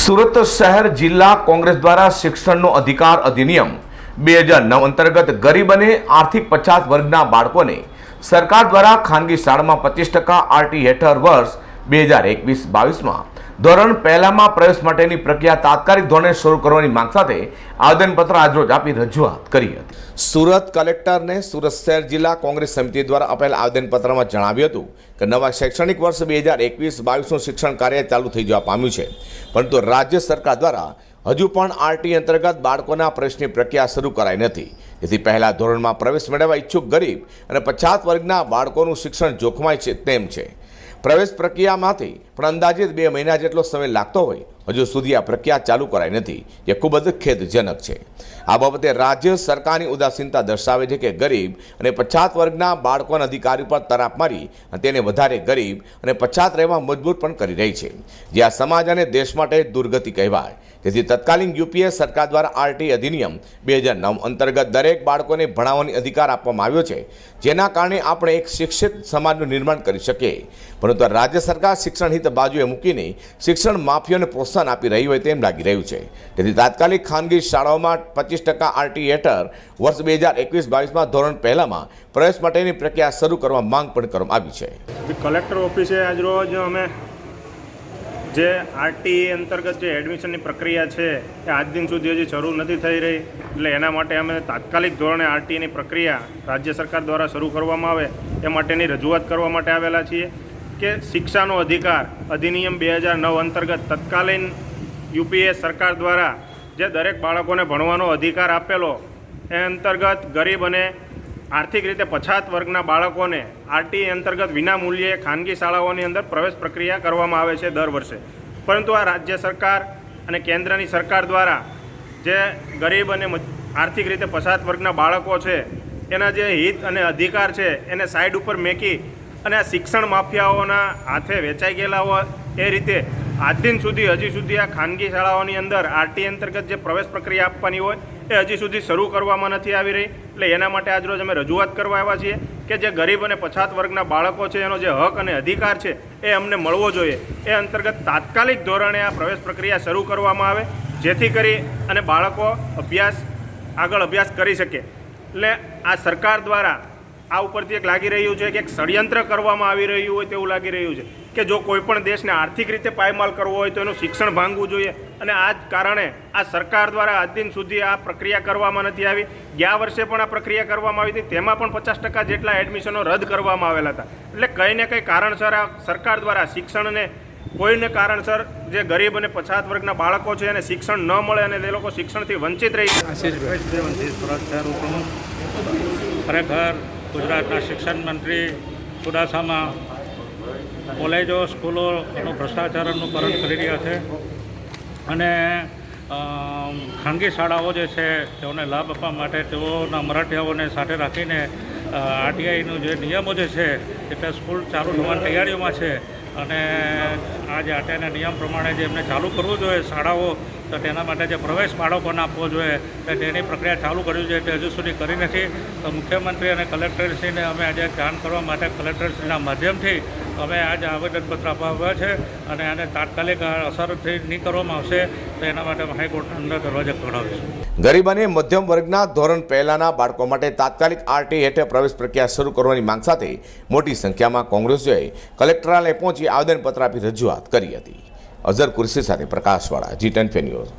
સુરત શહેર જિલ્લા કોંગ્રેસ દ્વારા શિક્ષણનો અધિકાર અધિનિયમ બે હજાર નવ અંતર્ગત ગરીબ અને આર્થિક પછાત વર્ગના બાળકોને સરકાર દ્વારા ખાનગી શાળામાં પચીસ ટકા આરટી હેઠળ વર્ષ બે હજાર એકવીસ બાવીસમાં ધોરણ પહેલામાં પ્રવેશ માટેની પ્રક્રિયા તાત્કાલિક ધોરણે શરૂ કરવાની માંગ સાથે આવેદનપત્ર આજરોજ આપી રજૂઆત કરી હતી. સુરત કલેક્ટરને સુરત શહેર જિલ્લા કોંગ્રેસ સમિતિ દ્વારા આપેલ આવેદનપત્રમાં જણાવ્યું હતું કે નવા શૈક્ષણિક વર્ષ બે હજાર એકવીસ બાવીસનું શિક્ષણ કાર્ય ચાલુ થઈ જવા પામ્યું છે. પરંતુ રાજ્ય સરકાર દ્વારા હજુ પણ આરટી અંતર્ગત બાળકોના પ્રવેશની પ્રક્રિયા શરૂ કરાઈ નથી. જેથી પહેલા ધોરણમાં પ્રવેશ મેળવવા ઈચ્છુક ગરીબ અને પછાત વર્ગના બાળકોનું શિક્ષણ જોખમાય છે તેમ છે. પ્રવેશ પ્રક્રિયામાંથી પણ અંદાજિત બે મહિના જેટલો સમય લાગતો હોય હજુ સુધી આ પ્રક્રિયા ચાલુ કરાઈ નથી, જે ખૂબ જ ખેદજનક છે. આ બાબતે રાજ્ય સરકારની ઉદાસીનતા દર્શાવે છે કે ગરીબ અને પછાત વર્ગના બાળકોના અધિકારી પર તરાપ મારી તેને વધારે ગરીબ અને પછાત રહેવા મજબૂર પણ કરી રહી છે. જે આ સમાજ અને દેશ માટે દુર્ગતિ કહેવાય. જેથી તત્કાલીન યુપીએ સરકાર દ્વારા આરટી અધિનિયમ બે હજાર નવ અંતર્ગત દરેક બાળકોને ભણાવવાની અધિકાર આપવામાં આવ્યો છે, જેના કારણે આપણે એક શિક્ષિત સમાજનું નિર્માણ કરી શકીએ. પરંતુ રાજ્ય સરકાર શિક્ષણ હિત બાજુએ મૂકીને શિક્ષણ માફિયાને પ્રોત્સાહન આપી રહી હોય તેમ લાગી રહ્યું છે. તેથી તાત્કાલિક ખાનગી શાળાઓમાં પચીસ ટકા આરટી હેઠળ વર્ષ બે હજાર એકવીસ બાવીસમાં ધોરણ પહેલામાં પ્રવેશ માટેની પ્રક્રિયા શરૂ કરવા માંગ પણ કરવામાં આવી છે. કલેક્ટર ઓફિસે આજરોજ અમે જે આરટી અંતર્ગત જે એડમિશનની પ્રક્રિયા છે એ આજ દિન સુધી હજી શરૂ નથી થઈ રહી. એટલે એના માટે અમે તાત્કાલિક ધોરણે આરટીની પ્રક્રિયા રાજ્ય સરકાર દ્વારા શરૂ કરવામાં આવે એ માટેની રજૂઆત કરવા માટે આવેલા છીએ. કે શિક્ષાનો અધિકાર અધિનિયમ બે હજાર નવ અંતર્ગત તત્કાલીન યુપીએ સરકાર દ્વારા જે દરેક બાળકોને ભણવાનો અધિકાર આપેલો, એ અંતર્ગત ગરીબ અને આર્થિક રીતે પછાત વર્ગના બાળકોને આરટી અંતર્ગત વિનામૂલ્યે ખાનગી શાળાઓની અંદર પ્રવેશ પ્રક્રિયા કરવામાં આવે છે દર વર્ષે. પરંતુ આ રાજ્ય સરકાર અને કેન્દ્રની સરકાર દ્વારા જે ગરીબ અને આર્થિક રીતે પછાત વર્ગના બાળકો છે, એના જે હિત અને અધિકાર છે, એને સાઈડ ઉપર મેકી અને આ શિક્ષણ માફિયાઓના હાથે વેચાઈ ગયેલા હોય એ રીતે આજ દિન સુધી, હજી સુધી આ ખાનગી શાળાઓની અંદર આરટી અંતર્ગત જે પ્રવેશ પ્રક્રિયા આપવાની હોય એ હજી સુધી શરૂ કરવામાં નથી આવી રહી. એટલે એના માટે આજરોજ અમે રજૂઆત કરવા આવ્યા છીએ કે જે ગરીબ અને પછાત વર્ગના બાળકો છે, એનો જે હક અને અધિકાર છે એ અમને મળવો જોઈએ. એ અંતર્ગત તાત્કાલિક ધોરણે આ પ્રવેશ પ્રક્રિયા શરૂ કરવામાં આવે, જેથી કરી અને બાળકો અભ્યાસ, આગળ અભ્યાસ કરી શકે. એટલે આ સરકાર દ્વારા આ ઉપરથી એક લાગી રહ્યું છે કે એક ષડયંત્ર કરવામાં આવી રહ્યું હોય તેવું લાગી રહ્યું છે કે જો કોઈ પણ દેશને આર્થિક રીતે પાયમાલ કરવો હોય તો એનું શિક્ષણ ભાંગવું જોઈએ અને આ જ કારણે આ સરકાર દ્વારા આજ દિન સુધી આ પ્રક્રિયા કરવામાં નથી આવી. ગયા વર્ષે પણ આ પ્રક્રિયા કરવામાં આવી હતી. તેમાં પણ પચાસ ટકા જેટલા એડમિશનો રદ કરવામાં આવેલા હતા. એટલે કંઈ ને કંઈ કારણસર આ સરકાર દ્વારા શિક્ષણને કોઈને કારણસર જે ગરીબ અને પછાત વર્ગના બાળકો છે એને શિક્ષણ ન મળે અને તે લોકો શિક્ષણથી વંચિત રહી ખરેખર ગુજરાતના શિક્ષણ મંત્રી ચુડાસામાં કોલેજો, સ્કૂલોનું ભ્રષ્ટાચારનું પરણ કરી રહ્યા છે. અને ખાનગી શાળાઓ જે છે, તેઓને લાભ આપવા માટે તેઓના મરાઠીઓને સાથે રાખીને આરટીઆઈનું જે નિયમો જે છે એટલે સ્કૂલ ચાલુ થવાની તૈયારીઓમાં છે. અને આ જે આરટીઆઈના નિયમ પ્રમાણે જે એમને ચાલુ કરવું જોઈએ શાળાઓ તો તેના માટે જે પ્રવેશ બાળકોને આપવો જોઈએ, તો તેની પ્રક્રિયા ચાલુ કરવી જોઈએ, તે હજુ સુધી કરી નથી. તો મુખ્યમંત્રી અને કલેક્ટરશ્રીને અમે આજે જાણ કરવા માટે કલેક્ટરશ્રીના માધ્યમથી અમે આજે આવેદનપત્ર આપવા આવ્યા છે અને આને તાત્કાલિક અસરથી નહીં કરવામાં આવશે, તો એના માટે અમે હાઈકોર્ટના અંદર દરવાજા ખવડાવીશું ગરીબ અને મધ્યમ વર્ગના ધોરણ પહેલાના બાળકો માટે તાત્કાલિક આરટી હેઠળ પ્રવેશ પ્રક્રિયા શરૂ કરવાની માંગ સાથે મોટી સંખ્યામાં કોંગ્રેસીઓએ કલેક્ટરાલય પહોંચી આવેદનપત્ર આપી રજૂઆત કરી હતી. અઝર કુરશી સાથે પ્રકાશવાળા જી ટેન ન્યૂઝ